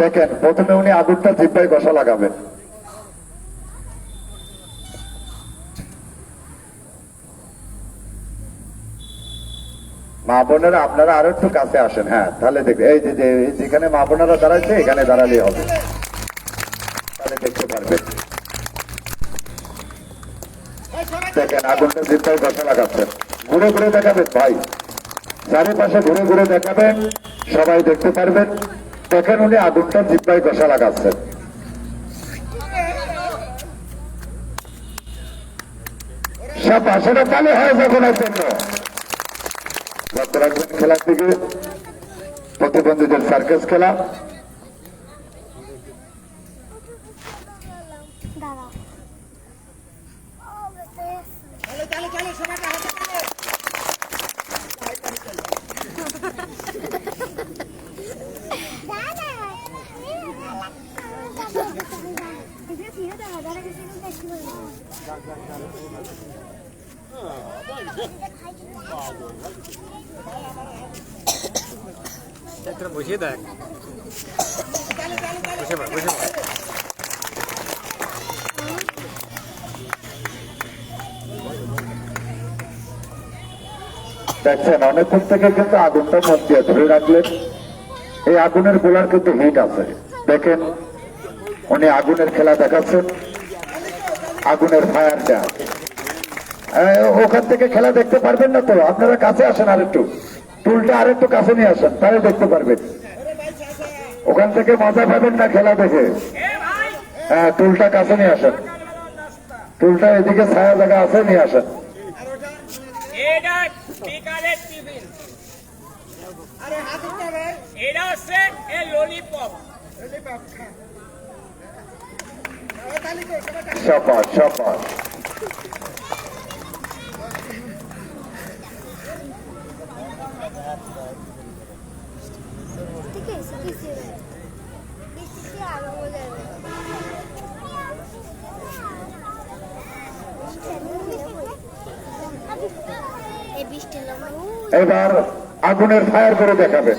দেখেন, প্রথমে উনি আগুনটা জিব্বায় কষা লাগাবেন। মা বোনেরা, আপনারা আরও একটু কাছে আসেন হ্যাঁ তাহলে দেখ এই যে যেখানে মা বোনেরা দাঁড়াচ্ছে এখানে দাঁড়ালেই হবে। তাহলে দেখতে পারবেন। দেখেন, আগুনটা জিব্বায় কষা লাগাচ্ছেন। ঘুরে ঘুরে দেখাবেন, ভাই। চারিপাশে ঘুরে ঘুরে দেখাবেন, সবাই দেখতে পারবেন। দেখেন উনি আগুনটা জিব্বায় কষা লাগাচ্ছেন। সব আসলে চালু হয়ে যাবে খেলার দিকে প্রতিবন্ধীদের সার্কাস খেলা। একটা বসিয়ে দেখ। বসে বসে দেখছেন, অনেকক্ষণ থেকে কিন্তু আগুনটা দিয়ে ধরে রাখলেন। এই আগুনের গোলার কিন্তু হিট আছে। দেখেন, উনি আগুনের খেলা দেখাচ্ছেন। আগুনের ফায়ারটা ওখান থেকে খেলা দেখতে পারবেন না তো? আপনারা কাছে আসেন আর একটু। টুলটা আর একটু কাছে নিয়ে আসেন তাহলে দেখতে পারবেন। ওখান থেকে মজা পাবেন না খেলা দেখে? হ্যাঁ টুলটা কাছে নিয়ে আসেন। টুলটা এদিকে ছায়া জায়গা আছে নিয়ে আসেন। এটা হচ্ছে এ ললিপপ সপাস সপাস ঠিক আছে কিছু বৃষ্টিতে আরও মজা হবে এই বৃষ্টির লম্বা এবার আগুনের ফায়ার করে দেখাবেন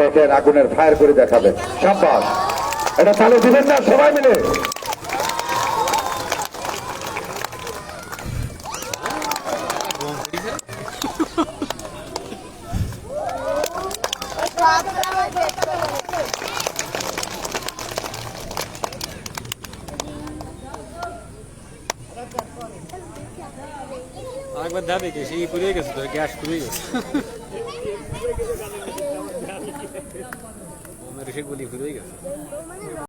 দেখেন আগুনের ফায়ার করে দেখাবেন। সাব্বাস। এটা চালু দিবেন না, সবাই মিলে। আরেকবার দাবি কি সেই পুড়িয়ে গেছে, তো গ্যাস পুড়িয়ে গেছে। ও মেরে সে গুলি পুড়িয়ে গেছে